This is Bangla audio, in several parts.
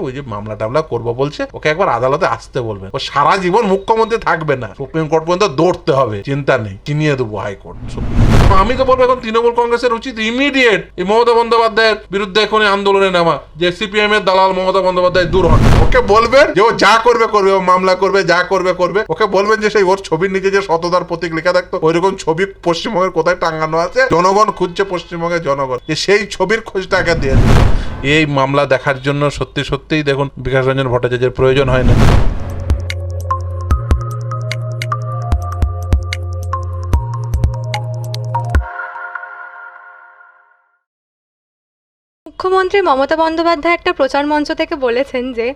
ওই যে মামলা টামলা করব বলছে, ওকে একবার আদালতে আসতে বলবেন ও সারা জীবন মুখ্যমন্ত্রী থাকবে না। সুপ্রিম কোর্ট পর্যন্ত দৌড়তে হবে, চিন্তা নেই। চিনিয়ে দেবো হাইকোর্ট? আমি তো বলব এখন তৃণমূল কংগ্রেসের উচিত ইমিডিয়েট এই মমতা বন্দ্যোপাধ্যায়ের বিরুদ্ধে এখন আন্দোলনে নামা যে সিপিএম এর দালাল মমতা বন্দ্যোপাধ্যায় দূর হন। ওকে বলবেন যে ও যা করবে করবে ও মামলা করবে যা করবে করবে। ওকে বলবেন যে সেই ওর ছবির নিচে যে শতদার প্রতীক লেখা থাকতো ওই রকম ছবি পশ্চিমবঙ্গের কোথায় টাঙ্গানো আছে? জনগণ খুঁজছে পশ্চিমবঙ্গের জনগণ। যে সেই ছবির খোঁজটাকে দিয়ে এই মামলা দেখার জন্য সত্যি সত্যিই দেখুন বিকাশ রঞ্জন ভট্টাচার্যের প্রয়োজন হয় না। মুখ্যমন্ত্রী মমতা বন্দ্যোপাধ্যায় একটা প্রচার মঞ্চ থেকে বলেছেন যে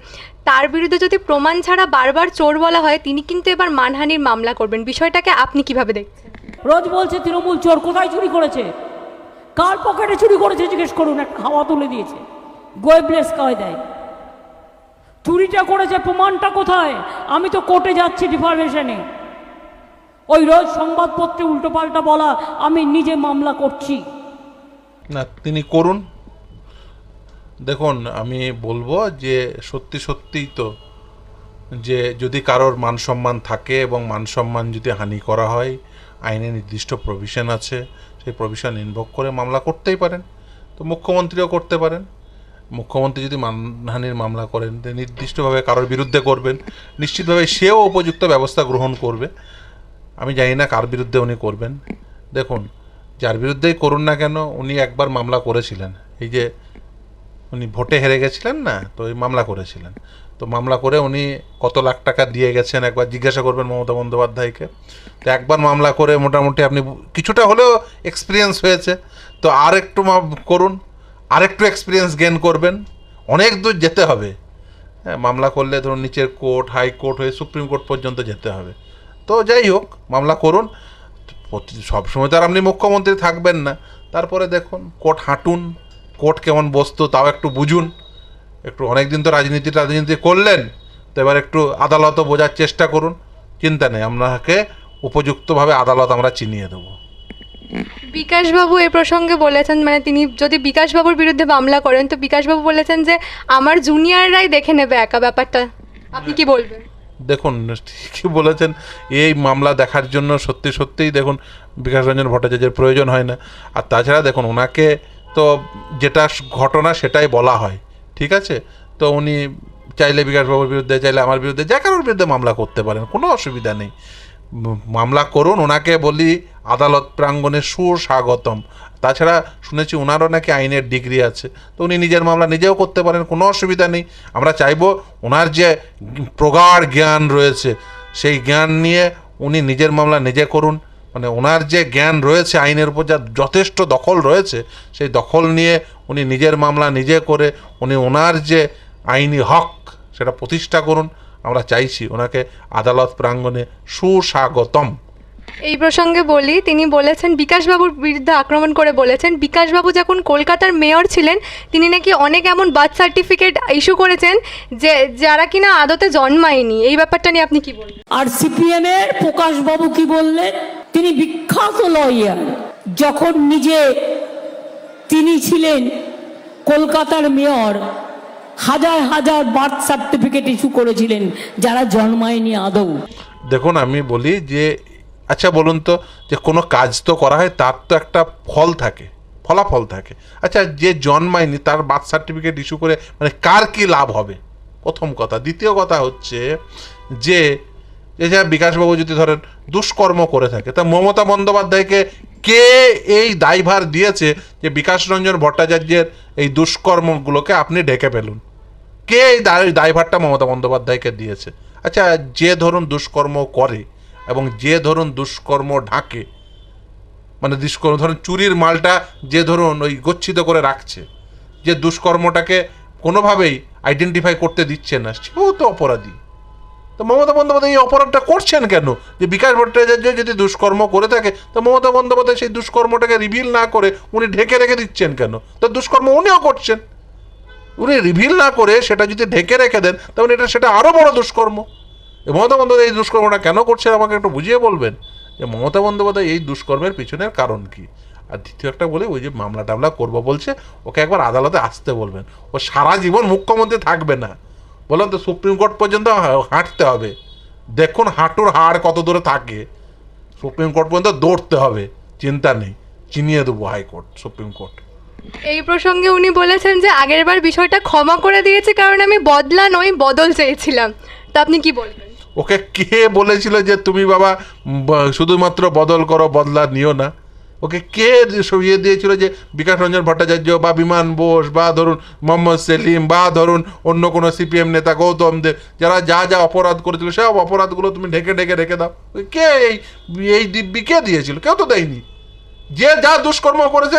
তার বিরুদ্ধে যদি প্রমাণ ছাড়া বারবার চোর বলা হয় তিনি কিন্তু এবার মানহানির মামলা করবেন। বিষয়টাকে আপনি কীভাবে দেখছেন? রোজ বলছে তৃণমূল চোর কোথায় চুরি করেছে? কার পকেটে চুরি করেছে জিজ্ঞেস করুন একটা হাওয়া তুলে দিয়েছে। গোয়েবলেস কয় দেয় চুরিটা করেছে প্রমাণটা কোথায়? আমি তো কোর্টে যাচ্ছি ডিফরমেশনে ওই রোজ সংবাদপত্রে উল্টোপাল্টা বলা আমি নিজে মামলা করছি। না তিনি করুন। দেখুন, আমি বলব যে সত্যি সত্যিই তো যে যদি কারোর মান সম্মান থাকে এবং মান সম্মান যদি হানি করা হয়, আইনে নির্দিষ্ট প্রভিশন আছে, সেই প্রভিশন ইনভোক করে মামলা করতেই পারেন। তো মুখ্যমন্ত্রীও করতে পারেন। মুখ্যমন্ত্রী যদি মানহানির মামলা করেন নির্দিষ্টভাবে কারোর বিরুদ্ধে করবেন, নিশ্চিতভাবে সেও উপযুক্ত ব্যবস্থা গ্রহণ করবে। আমি জানি না কার বিরুদ্ধে উনি করবেন। দেখুন, যার বিরুদ্ধেই করুন না কেন, উনি একবার মামলা করেছিলেন। এই যে উনি ভোটে হেরে গেছিলেন না, তো ওই মামলা করেছিলেন। তো মামলা করে উনি কত লাখ টাকা দিয়ে গেছেন একবার জিজ্ঞাসা করবেন মমতা বন্দ্যোপাধ্যায়কে। তো একবার মামলা করে মোটামুটি আপনি কিছুটা হলেও এক্সপিরিয়েন্স হয়েছে। তো আর একটু করুন আর একটু এক্সপিরিয়েন্স গেন করবেন, অনেক দূর যেতে হবে। হ্যাঁ মামলা করলে ধরুন নিচের কোর্ট হাইকোর্ট হয়ে সুপ্রিম কোর্ট পর্যন্ত যেতে হবে। তো যাই হোক, মামলা করুন। সবসময় তো আর আপনি মুখ্যমন্ত্রী থাকবেন না। তারপরে দেখুন, কোর্ট হাঁটুন কোর্ট কেমন বস্তু তাও একটু বুঝুন। একটু অনেক দিন তো রাজনীতি রাজনীতি করলেন তো এবার একটু আদালতও বোঝার চেষ্টা করুন। চিন্তা নেই আপনাকে উপযুক্তভাবে আদালত আমরা চিনিয়ে দেবো। বিকাশবাবু এ প্রসঙ্গে বলেছেন মানে তিনি যদি বিকাশবাবুর বিরুদ্ধে মামলা করেন তো বিকাশবাবু বলেছেন যে আমার জুনিয়ররাই দেখে নেবে একা ব্যাপারটা। আপনি কি বলবেন? দেখুন ঠিকই বলেছেন এই মামলা দেখার জন্য সত্যি সত্যিই দেখুন বিকাশ রঞ্জন ভট্টাচার্যের প্রয়োজন হয় না। আর তাছাড়া দেখুন ওনাকে যেটা ঘটনা সেটাই বলা হয়, ঠিক আছে? তো উনি চাইলে বিকাশবাবুর বিরুদ্ধে, চাইলে আমার বিরুদ্ধে, যে কারোর বিরুদ্ধে মামলা করতে পারেন, কোনো অসুবিধা নেই। মামলা করুন, ওনাকে বলি আদালত প্রাঙ্গণে সুস্বাগতম। তাছাড়া শুনেছি ওনারও নাকি আইনের ডিগ্রি আছে। তো উনি নিজের মামলা নিজেও করতে পারেন, কোনো অসুবিধা নেই। আমরা চাইব ওনার যে প্রগাঢ় জ্ঞান রয়েছে, সেই জ্ঞান নিয়ে উনি নিজের মামলা নিজে করুন। মানে ওনার যে জ্ঞান রয়েছে আইনের উপর যা যথেষ্ট দখল রয়েছে সেই দখল নিয়ে উনি নিজের মামলা নিজে করে উনি ওনার যে আইনি হক সেটা প্রতিষ্ঠা করুন। আমরা চাইছি ওনাকে আদালত প্রাঙ্গণে সুস্বাগতম। এই প্রসঙ্গে বলি তিনি বলেছেন বিকাশবাবুর বিরুদ্ধে আক্রমণ করে বলেছেন বিকাশবাবু যখন কলকাতার মেয়র ছিলেন তিনি নাকি অনেক এমন বার্থ সার্টিফিকেট ইস্যু করেছেন যে যারা কিনা আদতে জন্মায়নি। এই ব্যাপারটা নিয়ে আপনি কি বলবেন? আর সিপিএমের প্রকাশবাবু কি বললেন? তিনি বিখ্যাত লয়ার। যখন নিজে তিনি ছিলেন কলকাতার মেয়র, হাজার হাজার বার্থ সার্টিফিকেট ইস্যু করেছিলেন, যারা জন্মায়নি আদৌ। দেখুন, আমি বলি যে আচ্ছা বলুন তো, যে কোনো কাজ তো করা হয়, তার তো একটা ফল থাকে, ফলাফল থাকে। আচ্ছা যে জন্মায়নি, তার বার্থ সার্টিফিকেট ইস্যু করে মানে কার কি লাভ হবে? প্রথম কথা। দ্বিতীয় কথা হচ্ছে যে যে যা বিকাশবাবু যদি ধরেন দুষ্কর্ম করে থাকে, তা মমতা বন্দ্যোপাধ্যায়কে কে এই দায়ভার দিয়েছে যে বিকাশ রঞ্জন ভট্টাচার্যের এই দুষ্কর্মগুলোকে আপনি ঢেকে ফেলুন? কে এই দায়, দায়ভারটা মমতা বন্দ্যোপাধ্যায়কে দিয়েছে? আচ্ছা যে ধরুন দুষ্কর্ম করে এবং যে ধরুন দুষ্কর্ম ঢাকে মানে দুষ্কর্ম, ধরুন চুরির মালটা যে ধরুন ওই গচ্ছিত করে রাখছে, যে দুষ্কর্মটাকে কোনোভাবেই আইডেন্টিফাই করতে দিচ্ছে না, সেও তো অপরাধী। তো মমতা বন্দ্যোপাধ্যায় এই অপরাধটা করছেন কেন? যে বিকাশ ভট্টাচার্য যদি দুষ্কর্ম করে থাকে, তো মমতা বন্দ্যোপাধ্যায় সেই দুষ্কর্মটাকে রিভিল না করে উনি ঢেকে রেখে দিচ্ছেন কেন? তো দুষ্কর্ম উনিও করছেন। উনি রিভিল না করে সেটা যদি ঢেকে রেখে দেন, তাহলে এটা সেটা আরও বড় দুষ্কর্ম। মমতা বন্দ্যোপাধ্যায় এই দুষ্কর্মটা কেন করছেন আমাকে একটু বুঝিয়ে বলবেন? যে মমতা বন্দ্যোপাধ্যায় এই দুষ্কর্মের পিছনের কারণ কি? আর দ্বিতীয় একটা বলে ওই যে মামলা টামলা করব বলছে, ওকে একবার আদালতে আসতে বলবেন। ও সারা জীবন মুখ্যমন্ত্রী থাকবে না। বললাম তো সুপ্রিম কোর্ট পর্যন্ত হাঁটতে হবে। দেখুন হাঁটুর হাড় কত দূরে থাকে। সুপ্রিম কোর্ট পর্যন্ত দৌড়তে হবে চিন্তা নেই। চিনিয়ে দেবো হাইকোর্ট সুপ্রিম কোর্ট এই প্রসঙ্গে উনি বলেছেন যে আগেরবার বিষয়টা ক্ষমা করে দিয়েছে কারণ আমি বদলা নই বদল চেয়েছিলাম। তা আপনি কি বলবেন? ওকে কে বলেছিল যে তুমি বাবা শুধুমাত্র বদল করো বদলা নিও না ওকে কে ইয়ে দিয়েছিল যে বিকাশ রঞ্জন ভট্টাচার্য বা বিমান বোস বা ধরুন মোহাম্মদ সেলিম বা ধরুন অন্য কোনো সিপিএম নেতা গৌতম দেব, যারা যা যা অপরাধ করেছিল সব অপরাধগুলো তুমি ঢেকে ঢেকে রেখে দাও। কে এই এই দিব্যি কে দিয়েছিল? কেউ তো দেয়নি। যে যা দুষ্কর্ম করেছে,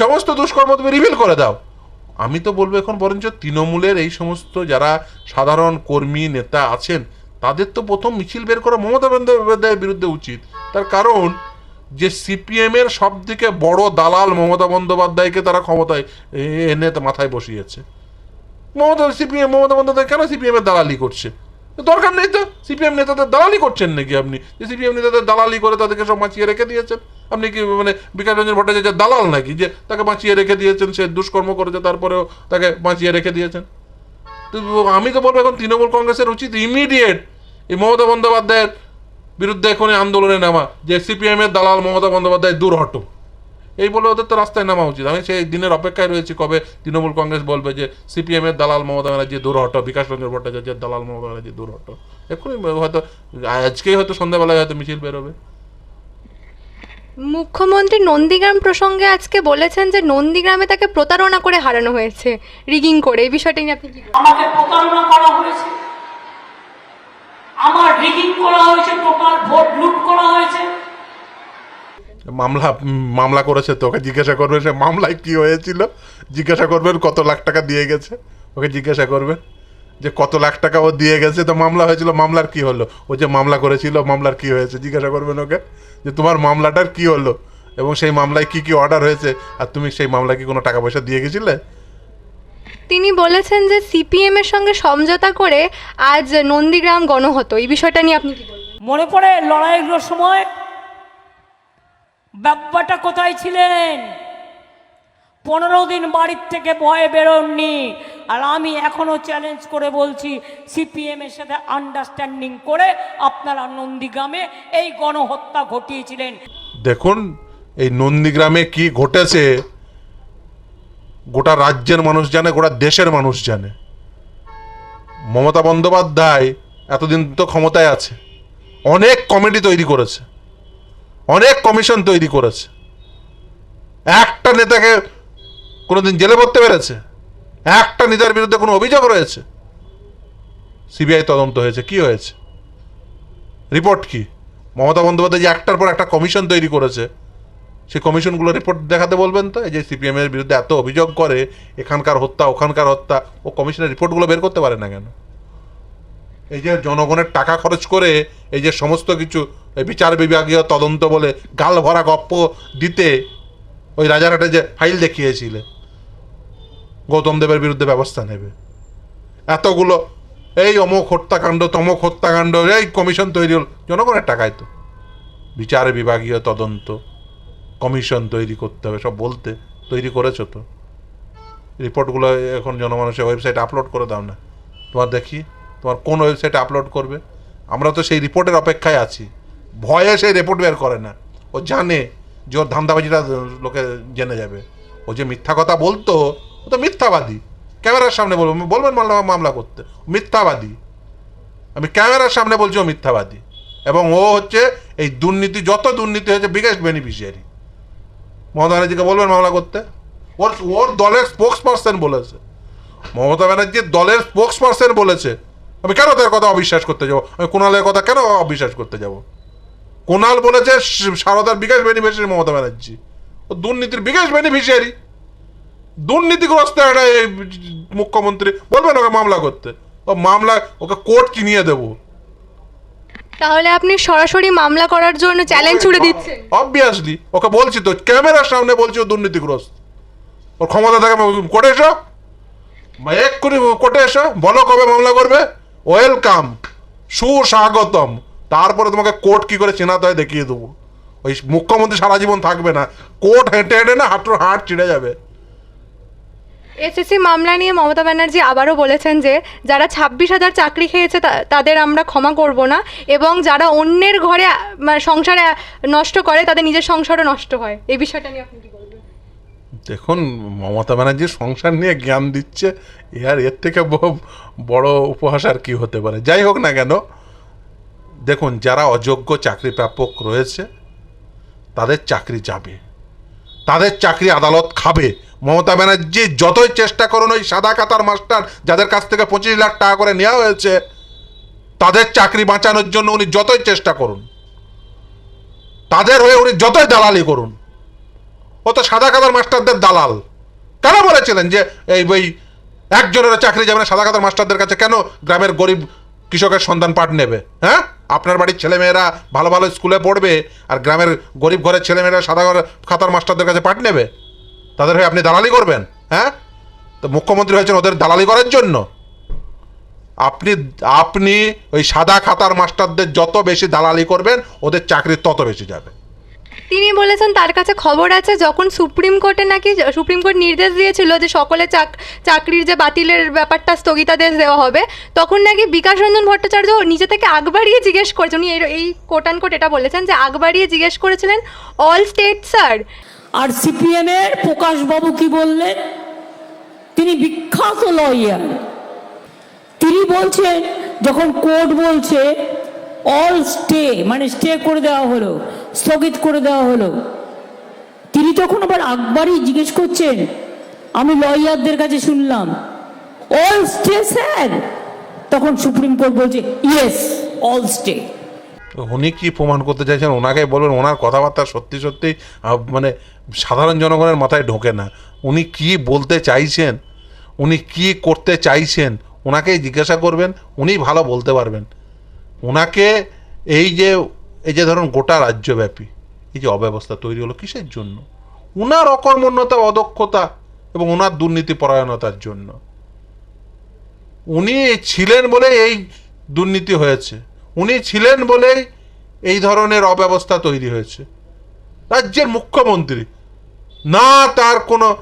সমস্ত দুষ্কর্ম তুমি রিভিল করে দাও। আমি তো বলব এখন বরঞ্চ তৃণমূলের এই সমস্ত যারা সাধারণ কর্মী নেতা আছেন, তাদের তো প্রথম মিছিল বের করা মমতা বন্দ্যোপাধ্যায়ের বিরুদ্ধে উচিত। তার কারণ যে সিপিএম এর সব থেকে বড় দালাল মমতা বন্দ্যোপাধ্যায়কে তারা ক্ষমতায় এনে মাথায় বসিয়েছে। মমতা সিপিএম মমতা বন্দ্যোপাধ্যায় কেন সিপিএম এর দালালি করছে? দরকার নেই তো। সিপিএম নেতাদের দালালি করছেন নাকি আপনি? যে সিপিএম নেতাদের দালালি করে তাদেরকে সব বাঁচিয়ে রেখে দিয়েছেন। আপনি কি মানে বিকাশ রঞ্জন ভট্টাচার্যের দালাল নাকি? যে তাকে বাঁচিয়ে রেখে দিয়েছেন, সে দুষ্কর্ম করেছে, তারপরেও তাকে বাঁচিয়ে রেখে দিয়েছেন। তো আমি তো বলব, এখন তৃণমূল কংগ্রেসের উচিত ইমিডিয়েট এই মমতা বন্দ্যোপাধ্যায়ের বিরুদ্ধে এখন আন্দোলনে নামা যে সিপিএম এর দালাল মমতা বন্দ্যোপাধ্যায় দূর হটো। এই বলে ওদের তো রাস্তায় নামা উচিত। আমি সেই দিনের অপেক্ষায় রয়েছি কবে তৃণমূল কংগ্রেস বলবে যে সিপিএম এর দালাল মমতা ব্যানার্জি দূর হটো বিকাশ রঞ্জন ভট্টাচার্যের দালাল মমতা ব্যানার্জি দূর হটো। এক্ষুনি হয়তো আজকেই হয়তো সন্ধ্যাবেলায় হয়তো মিছিল বেরোবে। মুখ্যমন্ত্রী নন্দীগ্রাম প্রসঙ্গে আজকে বলেছেন যে নন্দীগ্রামে তাকে প্রতারণা করে হারানো হয়েছে রিগিং করে। এই বিষয়টা নিয়ে আপনি কি আমাকে প্রতারণা করা হয়েছে। আমার রিগিং করা হয়েছে টোটাল ভোট লুট করা হয়েছে। মামলা মামলা করেছে তো ওকে জিজ্ঞাসা করবেন সে মামলায় কি হয়েছিল? জিজ্ঞাসা করবেন কত লাখ টাকা দিয়ে গেছে? ওকে জিজ্ঞাসা করবেন যে কত লাখ টাকা ও দিয়ে গেছে, তো মামলা হয়েছিল, মামলার কি হলো? ও যে মামলা করেছিল, মামলার কি হয়েছে? জিজ্ঞাসা করবেন ওকে যে তোমার মামলাটার কি হলো? এবং সেই মামলায় কি কি অর্ডার হয়েছে? আর তুমি সেই মামলায় কি কোনো টাকা পয়সা দিয়ে গেছিলে? তিনি বলেছেন যে সিপিএম এর সঙ্গে সমঝোতা করে আজ নন্দীগ্রাম গণহত এই বিষয়টা নিয়ে আপনি কি বলবেন? মনে পড়ে লড়াইগুলোর সময়? ব্যাপারটা কোথায় ছিলেন? পনেরো দিন বাড়ির থেকে ভয়ে বেরোননি। আর আমি এখনও চ্যালেঞ্জ করে বলছি সিপিএম এর সাথে আন্ডারস্ট্যান্ডিং করে আপনারা নন্দীগ্রামে এই গণহত্যা ঘটিয়েছিলেন। দেখুন এই নন্দীগ্রামে কি ঘটেছে গোটা রাজ্যের মানুষ জানে, গোটা দেশের মানুষ জানে। মমতা বন্দ্যোপাধ্যায় এতদিন তো ক্ষমতায় আছে। অনেক কমিটি তৈরি করেছে। অনেক কমিশন তৈরি করেছে। একটা নেতাকে কোনোদিন জেলে পড়তে পেরেছে? একটা নেতার বিরুদ্ধে কোনো অভিযোগ রয়েছে? সিবিআই তদন্ত হয়েছে। কি হয়েছে? রিপোর্ট কি? মমতা বন্দ্যোপাধ্যায় যে একটার পর একটা কমিশন তৈরি করেছে সেই কমিশনগুলো রিপোর্ট দেখাতে বলবেন তো? এই যে সিপিএম এর বিরুদ্ধে এত অভিযোগ করে, এখানকার হত্যা, ওখানকার হত্যা, ও কমিশনের রিপোর্টগুলো বের করতে পারে না কেন? এই যে জনগণের টাকা খরচ করে এই যে সমস্ত কিছু বিচার বিভাগীয় তদন্ত বলে গাল ভরা গপ্প দিতে ওই রাজারহাটে যে ফাইল দেখিয়েছিলে, গৌতম দেবের বিরুদ্ধে ব্যবস্থা নেবে। এতগুলো, এই অমুক হত্যাকাণ্ড তমক হত্যাকাণ্ড, এই কমিশন তৈরি হল, জনগণের টাকায় তো। বিচার বিভাগীয় তদন্ত কমিশন তৈরি করতে হবে, সব বলতে, তৈরি করেছ তো। রিপোর্টগুলো এখন জনমানুষের ওয়েবসাইটে আপলোড করে দাও না। তোমার দেখি, তোমার কোন ওয়েবসাইটে আপলোড করবে। আমরা তো সেই রিপোর্টের অপেক্ষায় আছি। ভয়ে সেই রিপোর্ট বের করে না। ও জানে যে ওর ধান্দাবাজিটা লোকে জেনে যাবে। ও যে মিথ্যা কথা বলতো, ও তো মিথ্যাবাদী। ক্যামেরার সামনে বলব, বলবেন মামলা মামলা করতে। মিথ্যাবাদী। আমি ক্যামেরার সামনে বলছি ও মিথ্যাবাদী। এবং ও হচ্ছে এই দুর্নীতি, যত দুর্নীতি হয়েছে বিগেস্ট বেনিফিশিয়ারি মমতা ব্যানার্জিকে বলবেন মামলা করতে? ওর ওর দলের স্পোক্স পার্সন বলেছে। মমতা ব্যানার্জির দলের স্পোক্স পার্সন বলেছে। আমি কেন তার কথা অবিশ্বাস করতে যাব? আমি কুণালের কথা কেন অবিশ্বাস করতে যাব? কুণাল বলেছে সারদার বিকাশ বেনিফিশিয়ারি মমতা ব্যানার্জি। ও দুর্নীতির বিকাশ বেনিফিশিয়ারি। দুর্নীতিগ্রস্ত একটা মুখ্যমন্ত্রী। বলবেন ওকে মামলা করতে। ও মামলা ওকে কোর্ট কিনিয়ে দেবো। তাহলে আপনি সরাসরি মামলা করার জন্য চ্যালেঞ্জ ছুড়ে দিচ্ছেন। অবভিয়াসলি ওকে বলছি তো ক্যামেরার সামনে বলছি ও দুর্নীতিগ্রস্ত। ওর ক্ষমতা থাকে কোর্টে এসো। এক্ষুনি কোর্টে এসো বলো কবে মামলা করবে। ওয়েলকাম সুস্বাগতম। তারপরে তোমাকে কোর্ট কি করে চেনাতে হয় দেখিয়ে দেবো। ওই মুখ্যমন্ত্রী সারা জীবন থাকবে না। কোর্ট হেঁটে হেঁটে না হাঁটুর হাট চিড়ে যাবে। এসএসসি মামলা নিয়ে মমতা ব্যানার্জি আবারও বলেছেন যে, যারা ছাব্বিশ হাজার চাকরি খেয়েছে তাদের আমরা ক্ষমা করব না এবং যারা অন্যের ঘরে মানে সংসারে নষ্ট করে, তাদের নিজের সংসারও নষ্ট হয়। এই বিষয়টা নিয়ে আপনি দেখুন, মমতা ব্যানার্জির সংসার নিয়ে জ্ঞান দিচ্ছে আর এর থেকে বড় উপহাস আর কি হতে পারে? যাই হোক না কেন, দেখুন, যারা অযোগ্য চাকরি প্রাপক রয়েছে, তাদের চাকরি যাবে। তাদের চাকরি আদালত খাবে। মমতা ব্যানার্জি যতই চেষ্টা করুন ওই সাদা কাতার মাস্টার যাদের কাছ থেকে পঁচিশ লাখ টাকা করে নেওয়া হয়েছে, তাদের চাকরি বাঁচানোর জন্য উনি যতই চেষ্টা করুন, তাদের হয়ে উনি যতই দালালি করুন, ও তো সাদা কাতার মাস্টারদের দালাল। কেন বলেছিলেন যে এই ওই একজনের চাকরি যাবে না সাদা কাতার মাস্টারদের কাছে? কেন গ্রামের গরিব কৃষকের সন্ধান পাঠ নেবে হ্যাঁ? আপনার বাড়ির ছেলেমেয়েরা ভালো ভালো স্কুলে পড়বে আর গ্রামের গরিব ঘরের ছেলেমেয়েরা সাদা ঘরের খাতার মাস্টারদের কাছে পাঠ নেবে। তাদের হয়ে আপনি দালালি করবেন হ্যাঁ? তো মুখ্যমন্ত্রী হয়েছেন ওদের দালালি করার জন্য। আপনি আপনি ওই সাদা খাতার মাস্টারদের যত বেশি দালালি করবেন, ওদের চাকরি তত বেশি যাবে। তিনি বলেছেন, তার কাছে খবর আছে, যখন সুপ্রিম কোর্টে নাকি সুপ্রিম কোর্ট নির্দেশ দিয়েছিল যে সকলে চাক- চাকরির যে বাতিলের ব্যাপারটা স্থগিতাদেশ দেওয়া হবে, তখন নাকি বিকাশ রঞ্জন ভট্টাচার্য নিজে থেকে আগ বাড়িয়ে জিজ্ঞেস করেছেন। উনি এই- কোট অ্যান্ড কোট এটা বলেছেন যে আগ বাড়িয়ে জিজ্ঞেস করেছিলেন অল স্টেট স্যার আর সিপিএম সিপিএমের প্রকাশবাবু কি বললেন? তিনি বিখ্যাত লয়ার তিনি বলছেন, যখন কোর্ট বলছে অল স্টে মানে স্টে করে দেওয়া হলো স্থগিত করে দেওয়া হলো। তিনি তখন আবার আকবারই জিজ্ঞেস করছেন, আমি লয়ারদের কাছে শুনলাম। অল স্টে স্যার তখন সুপ্রিম কোর্ট বলছে ইয়েস অল স্টে উনি কি প্রমাণ করতে চাইছেন? ওনাকে বলবেন, ওনার কথাবার্তা সত্যি সত্যি মানে সাধারণ জনগণের মাথায় ঢোকে না। উনি কি বলতে চাইছেন? উনি কি করতে চাইছেন? ওনাকেই জিজ্ঞাসা করবেন, উনি ভালো বলতে পারবেন। ওনাকে এই যে এই যে ধরুন গোটা রাজ্যব্যাপী এই যে অব্যবস্থা তৈরি হলো কিসের জন্য? ওনার অকর্মণ্যতা, অদক্ষতা এবং ওনার দুর্নীতি পরায়ণতার জন্য। উনি ছিলেন বলে এই দুর্নীতি হয়েছে। উনি ছিলেন বলেই এই ধরনের অব্যবস্থা তৈরি হয়েছে। রাজ্যের মুখ্যমন্ত্রী না তার কোনো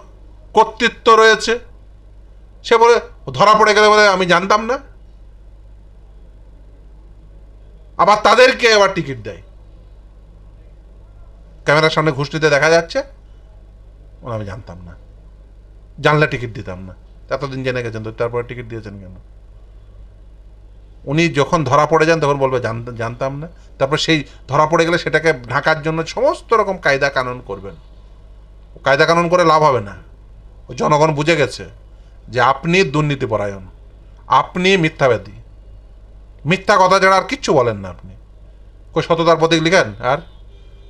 কর্তৃত্ব রয়েছে। সে বলে ধরা পড়ে গেলে বলে আমি জানতাম না। আবার তাদেরকে আবার টিকিট দেয়। ক্যামেরার সামনে ঘুষ নিতে দেখা যাচ্ছে, ওরা আমি জানতাম না। জানলে টিকিট দিতাম না। এতদিন জেনে গেছেন তো, তারপরে টিকিট দিয়েছেন কেন? উনি যখন ধরা পড়ে যান, তখন বলবে জানতাম না। তারপর সেই ধরা পড়ে গেলে সেটাকে ঢাকার জন্য সমস্ত রকম কায়দা কানুন করবেন। কায়দা কানুন করে লাভ হবে না। জনগণ বুঝে গেছে যে আপনি দুর্নীতিপরায়ণ। আপনি মিথ্যাবাদী। মিথ্যা কথা ছাড়া আর কিচ্ছু বলেন না আপনি। কই সততার প্রতীক লিখেন? আর?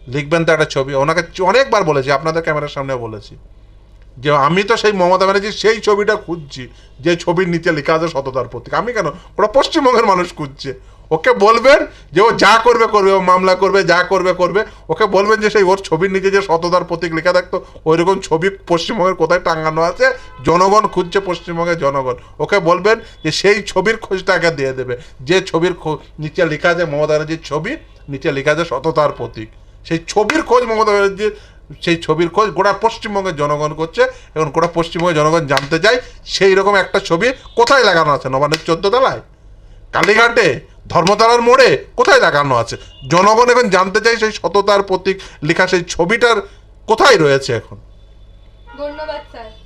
লিখবেন তো একটা ছবি। ওনাকে অনেকবার বলেছি, আপনাদের ক্যামেরার সামনে বলেছি। যে আমি তো সেই মমতা ব্যানার্জির সেই ছবিটা খুঁজছি। যে ছবির নিচে লেখা আছে সততার প্রতীক। আমি কেন? ওরা পশ্চিমবঙ্গের মানুষ খুঁজছে। ওকে বলবেন যে ও যা করবে করবে, ও মামলা করবে, যা করবে করবে। ওকে বলবেন যে সেই ওর ছবির নিচে যে সততার প্রতীক লেখা থাকতো ওই রকম ছবি পশ্চিমবঙ্গের কোথায় টাঙানো আছে? জনগণ খুঁজছে পশ্চিমবঙ্গের জনগণ। ওকে বলবেন যে সেই ছবির খোঁজটা আগে দিয়ে দেবে। যে ছবির নিচে লেখা আছে মমতা ব্যানার্জির ছবি, নিচে লেখা আছে সততার প্রতীক। সেই ছবির খোঁজ মমতা ব্যানার্জির সেই ছবির খোঁজ গোটা পশ্চিমবঙ্গের জনগণ করছে। এবং গোটা পশ্চিমবঙ্গের জনগণ জানতে চায়, সেই রকম একটা ছবি কোথায় লাগানো আছে? নবান্নের চোদ্দ তলায় কালীঘাটে, ধর্মতলার মোড়ে কোথায় লাগানো আছে? জনগণ এখন জানতে চাই সেই সততার প্রতীক, লেখা সেই ছবিটার কোথায় রয়েছে এখন? ধন্যবাদ, স্যার।